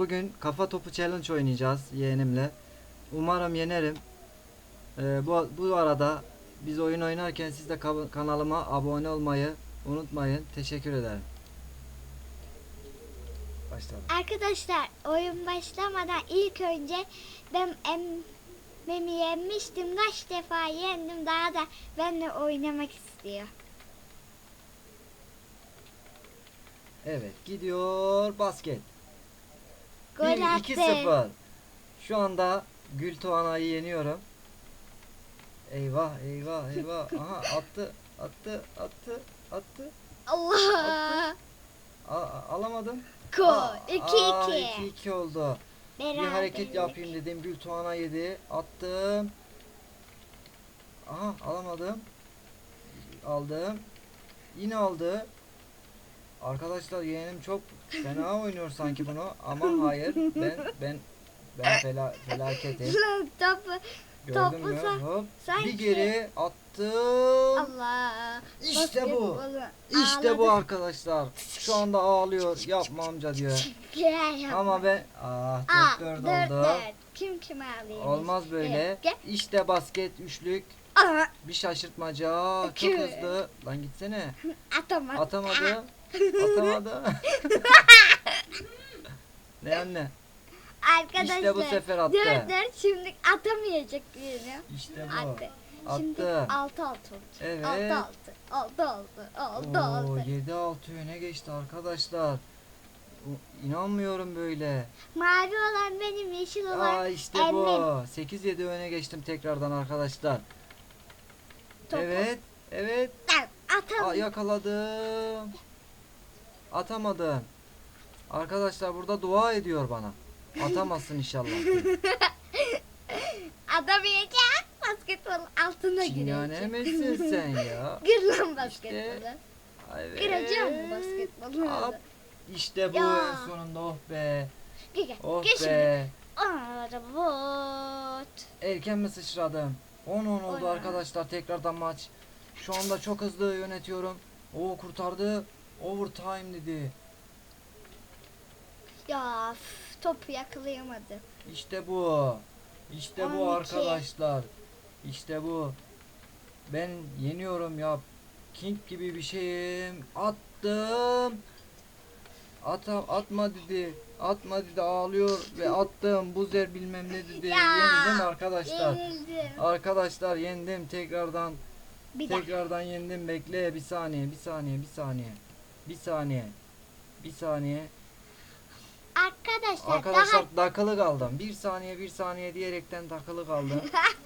Bugün kafa topu challenge oynayacağız yeğenimle. Umarım yenerim. Ee, bu, bu arada biz oyun oynarken siz de ka- kanalıma abone olmayı unutmayın. Teşekkür ederim. Başlayalım. Arkadaşlar oyun başlamadan ilk önce ben emmemi yenmiştim. Kaç defa yendim daha da benimle oynamak istiyor. Evet gidiyor basket. Gol 1-2-0. Şu anda Gültuğana'yı yeniyorum. Eyvah eyvah eyvah. Aha attı attı attı attı. Allah! A- a- alamadım. Gol. Aa, 2-2. 2-2 oldu. Bir hareket yapayım dedim. Gültuğan'a yedi. Attım. Aha alamadım. Aldım. Yine aldı. Arkadaşlar yeğenim çok fena oynuyor sanki bunu ama hayır ben ben ben fela, felaketim. Topu. Gördün Topu mü? sen- Hop. sanki- Bir geri attım. Allah. İşte bu. Basketbolu İşte bu ağladı. arkadaşlar. Şu anda ağlıyor. Yapma amca diyor. Yapma. Ama ben ah Aa, 4 4 dört, oldu. dört. Kim kim ağlıyor? Olmaz böyle. Evet, gel. İşte basket üçlük. Aa, Bir şaşırtmaca. Çok hızlı. Lan gitsene. atamadım. Atamadı. Atamadı. ne anne? Arkadaşlar. İşte bu sefer attı. Dört dört şimdi atamayacak birini. İşte bu. Attı. Şimdi Attı. altı altı oldu. Evet. Altı altı. Altı altı. Altı Oo, altı. 7 6 öne geçti arkadaşlar. İnanmıyorum böyle. Mavi olan benim yeşil olan Aa işte emmim. bu. 8 7 öne geçtim tekrardan arkadaşlar. Topu. Evet. Evet. Ben Aa, atamadım. yakaladım. Atamadım. Arkadaşlar burada dua ediyor bana. Atamazsın inşallah. diye. Atamayacak. Basketbol altına Çingane girecek. misin sen ya? Gir lan basketbolu. Evet. Gireceğim mi basketbolu? Hop. İşte bu Ya. en sonunda oh be. Gel gel. Oh şimdi. be. Arabot. Erken mi sıçradım? 10 10 oldu Oy. arkadaşlar tekrardan maç. Şu anda çok hızlı yönetiyorum. O kurtardı. Overtime dedi. Ya üf, topu yakalayamadı. İşte bu. İşte bu 12. arkadaşlar. İşte bu. Ben yeniyorum ya. King gibi bir şeyim. Attım. Ata, atma dedi. Atma dedi ağlıyor ve attım. Buzer bilmem ne dedi. Ya, Yenildim arkadaşlar. Yenildim. Arkadaşlar yendim tekrardan. Bir dakika. Tekrardan yendim. Bekle bir saniye, bir saniye, bir saniye. Bir saniye. Bir saniye. Arkadaşlar, Arkadaşlar takılı kaldım. Bir saniye bir saniye diyerekten takılı kaldım.